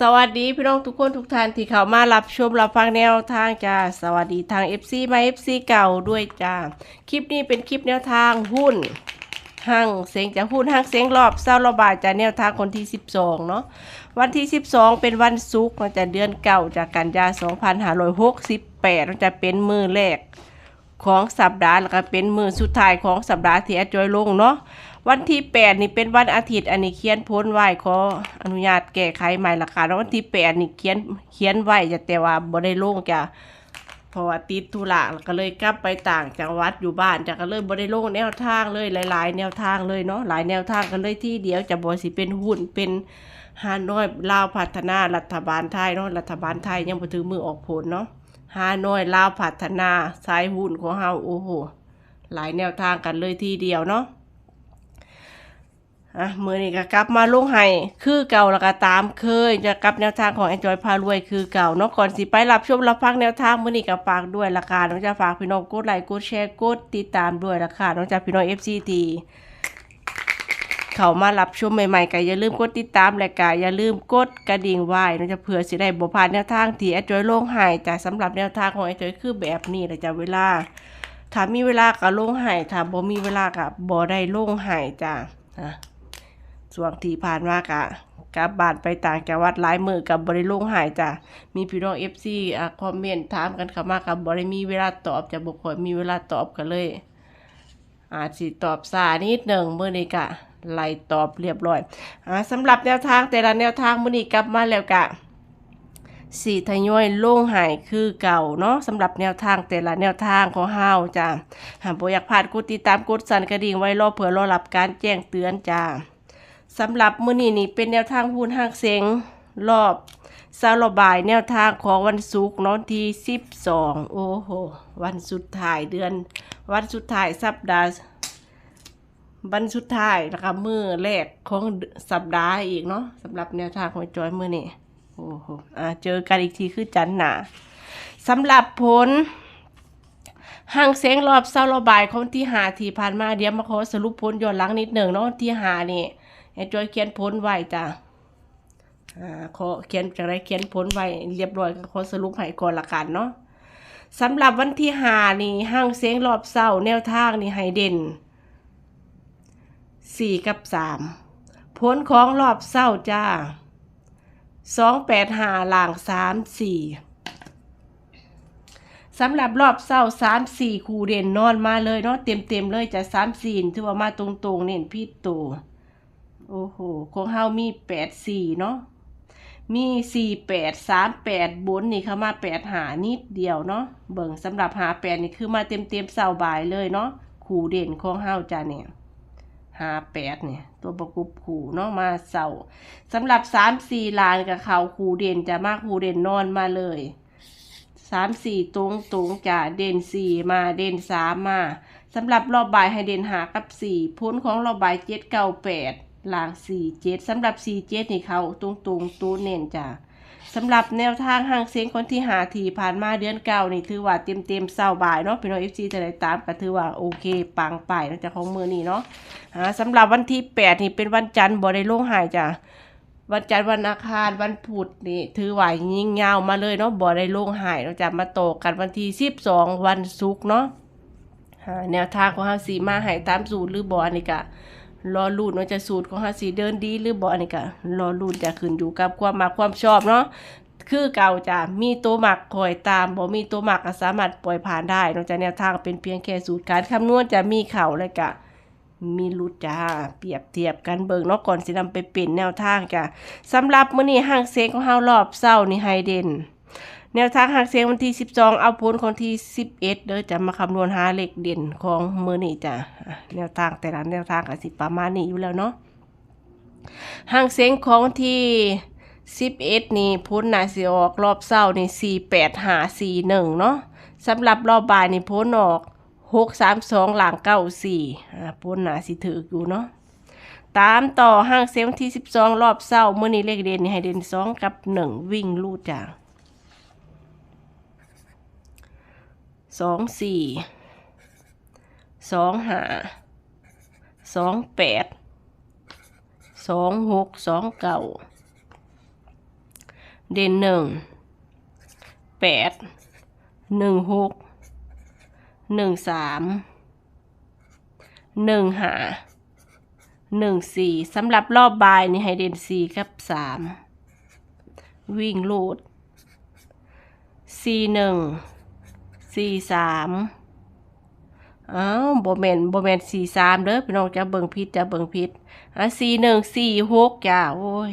สวัสดีพี่น้องทุกคนทุกท่านที่เข้ามารับชมรับฟังแนวทางจ้าสวัสดีทาง FC มา FC เก่าด้วยจ้าคลิปนี้เป็นคลิปแนวทางหุ้นห้างเสียงจากหุ้นห้างเสียงรอบเศร้าระบาดจากแนวทางคนที่ 12 เนาะวันที่ 12 เป็นวันศุกร์มันจะเดือนเก่าจากกันยา 2568มันจะเป็นมือแรกของสัปดาห์แล้วก็เป็นมือสุดท้ายของสัปดาห์ที่อาจอยลงเนาะ วันที่8นี่เป็นวันอาทิตย์ อันนี้เขียนพ้นไว้ขออนุญาตแก้ไขใหม่ละค่ะแล้ววันที่8นี่เขียนเขียนไว้จะแต่ว่าบ่ได้ลงจ้ะเพราะว่าติดธุระก็เลยกลับไปต่างจังหวัดอยู่บ้านจะก็เลยบ่ได้ลงแนวทางเลยหลาย ๆ แนวทางเลยเนาะหลายแนวทางกันเลยที่เดียวจะบ่สิเป็นหุ้นเป็นฮานอยลาวพัฒนารัฐบาลไทยเนาะรัฐบาลไทยยังบ่ถึงมือออกผลเนาะฮานอยลาวพัฒนาสายหุ้นของเฮาโอ้โหหลายแนวทางกันเลยทีเดียวเนาะ อะมือนี้ก็กลับมาลงให้คือเก่าแล้วก็ตามเคยจะกลับแนวทางของแอนจอยพารวยคือเก่าเนาะก่อนสิไปรับชมรับฟังแนวทางมือนี้ก็ฝากด้วยละค่ะน้องจะฝากพี่น้องกดไลค์กดแชร์กดติดตามด้วยละค่ะน้องจะพี่น้อง FCT เขามารับชมใหม่ๆก็อย่าลืมกดติดตามและก็อย่าลืมกดกระดิ่งไว้นะจะเผื่อสิได้บ่พลาดแนวทางที่แอดจอยลงใหายแต่สำหรับแนวทางของแอดจอยคือแบบนี้แหละจ้ะเวลาถ้ามีเวลาก็ลงใหายถ้าบ่มีเวลาก็บ่ได้ลงใหายจ้ะอะ ส่วนที่ผ่านมากะกลับบ้านไปต่างจังหวัดหลายมือกับบ่ได้ลงหายจ้ะมีพี่น้อง FC อะคอมเมนต์ถามกันเข้ามากับบ่ได้มีเวลาตอบจะบ่ค่อยมีเวลาตอบกันเลย อาจสิตอบสานิดหนึ่งมื้อนี้กะไล่ตอบเรียบร้อยอ่าสำหรับแนวทางแต่ละแนวทางมื้อนี้กลับมาแล้วกะสีทยอยลงหายคือเก่าเนาะสำหรับแนวทางแต่ละแนวทางของเฮาจ้ะหากบ่อยากพลาดกดติดตามกดสั่นกระดิ่งไว้รอเผื่อรอรับการแจ้งเตือนจ้า สำหรับมื้อนี้นี่เป็นแนวทางหุ้นห้างเซ็งรอบซาลบายแนวทางของวันศุกร์เนาะที่12โอ้โห วันสุดท้ายเดือน วันสุดท้ายสัปดาห์วันสุดท้ายแล้วก็มือแรกของสัปดาห์อีกเนาะสำหรับแนวทางของจอยมือนี่โอ้โหอ่าเจอกันอีกทีคือจันหนาสำหรับผลห่างเสียงรอบเศร้าระบายของที่หาที่ผ่านมาเดี๋ยวมาขอสรุปผลย้อนหลังนิดหนึ่งเนาะที่หานี่ ไอ้จอยเขียนผลไว้จ้ะอ่าขอเขียนจากไรเขียนผลไว้เรียบร้อยก็ขอสรุปให้ก่อนละกันเนาะสำหรับวันที่หานี่ห่างเสียงรอบเศร้าแนวทางนี่ให้เด่นสี่กับสามผลของรอบเศร้าจ้าสองแปดหาหลางสามสี่สำหรับรอบเศร้าสามสี่คูเด่นนอนมาเลยเนาะเต็มเต็มเลยจะสามสี่ถือว่ามาตรงตรงๆเน้นพี่ตัว โอ้โห ของเฮามีแปดสี่เนาะ มีสี่แปดสามแปดบนนี่เข้ามาแปดหานิดเดียวเนาะ เบิ่งสำหรับหาแปดนี่คือมาเต็มเต็มเศร้าบายเลยเนาะคูเด่นของเฮาจ้าเนี่ยหาแปดเนี่ย ตัวประกบขู่เนาะมาเสาสำหรับสามสี่ลานกับเขาขู่เด่นจะมากขู่เด่นนอนมาเลยสามสี่ตรงตรงจะเด่นสี่มาเด่นสามมาสำหรับรอบบ่ายให้เด่นหากับสี่พ้นของรอบบ่ายเจ็ดเก้าแปด ลางสี่เจ็ดสำหรับสี่เจ็ดนี่เขาตรงตรงตัวเน่นจ้ะสำหรับแนวทางห่างเสียงคนที่หาทีผ่านมาเดือนเก่านี่ถือว่าเต็มเต็มเศร้าบ่ายเนาะพี่น้องเอฟซีจะได้ตามก็ถือว่าโอเค ปังไปนอกจากของมือนี่เนาะอ่าสำหรับวันที่แปดนี่เป็นวันจันทร์บ่ได้ลงหายจ้ะวันจันทร์วันอังคารวันพุธนี่ถือว่ายิ่งยาวมาเลยเนาะบ่ได้ลงหายเราจะมาโตกันวันที่สิบสองวันศุกร์เนาะแนวทางของเฮาสีมาหายตามสูตรหรือบ่อนนี้ก็ รอลุ่นว่าจะสูตรของฮาสีเดินดีหรือบ่อันนี้ก็รอลุ่นจะขึ้นอยู่กับความมักความชอบเนาะคือเก่าจะมีตัวหมักคอยตามบ่มีตัวหมักก็สามารถปล่อยผ่านได้นอกจากแนวทางเป็นเพียงแค่สูตรการคำนวณจะมีเข่าและกะมีรุดจ้าเปรียบเทียบกันเบิงเนาะก่อนสินำไปเป็นแนวทางจ้ะสำหรับมื้อนี้ห้างเสียงของเฮารอบเช้านี่ไฮเดน แนวทางหักเสียงวันที่ 12 เอาผลของที่ 11เด้อจะมาคำนวณหาเลขเด่นของมือนี่จ้ะแนวทางแต่ละแนวทางก็สิประมาณนี้อยู่แล้วเนาะหักเสียงของวันที่ 11 นี่พ้นนาสิออกรอบเศร้านี่ 48หา41 เนาะสำหรับรอบบ่ายนี่พ้นออก 632 หลัง 94อ่าพ้นนาสิถืออยู่เนาะตามต่อห้างเซลที่ 12 รอบเศร้าเมื่อนี้เลขเด่นนี่ให้เด่น2 กับ 1 วิ่งลูดจ้ะ สองสี่สองห้าสองแปดสองหกสองเก้าเด่นหนึ่งแปดหนึ่งหกหนึ่งสามหนึ่งหาหนึ่งสี่สำหรับรอบบายนี่ให้เด่นสี่กับสามวิ่งโลดสี่หนึ่ง สี่สามอ้าวโบแมนโบแมนสี่สามเด้อพี่น้องจะเบิ่งพิษจะเบิ่งพิษอะสี่หนึ่งสี่หกจ้าโอ้ย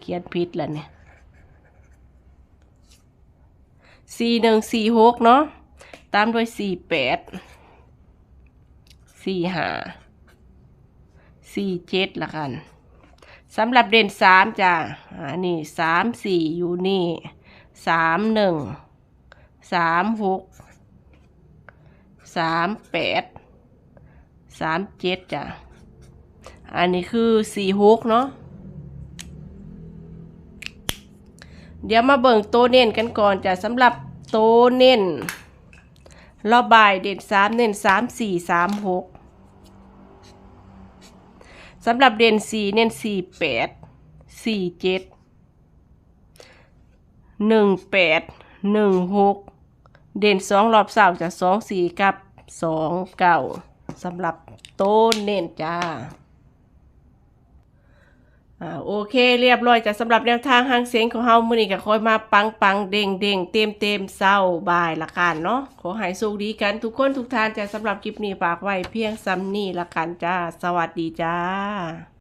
เขียนพิษแล้วเนี่ยสี่หนึ่งสี่หกเนาะตามด้วยสี่แปดสี่ห้าสี่เจ็ดละกันสำหรับเด่นสามจ้าอันนี้สามสี่อยู่นี่สามหนึ่งสามหก สามแปดสามเจ็ดจ้ะ อันนี้คือสี่หกเนาะ เดี๋ยวมาเบิ่งโตเน้นกันก่อนจ้ะสำหรับโตเน้นรอบบ่ายเด่นสามเน้นสามสี่สามหกสำหรับเด่นสี่เน้นสี่แปดสี่เจ็ดหนึ่งแปดหนึ่งหก เด่นสองรอบเสาจะสองสี่กับสองเก้าสำหรับโตวเน้นจ้าโอเคเรียบร้อยจะสำหรับแนวทางหางเสียงของเฮามื้อนี้ก็คอยมาปังปังเด้งเด้งเต็มเต็มเศร้าบายละกันเนาะขอให้สุขดีกันทุกคนทุกท่านจะสำหรับคลิปนี้ฝากไว้เพียงซ้ำนี้ละกันจ้า สวัสดีจ้า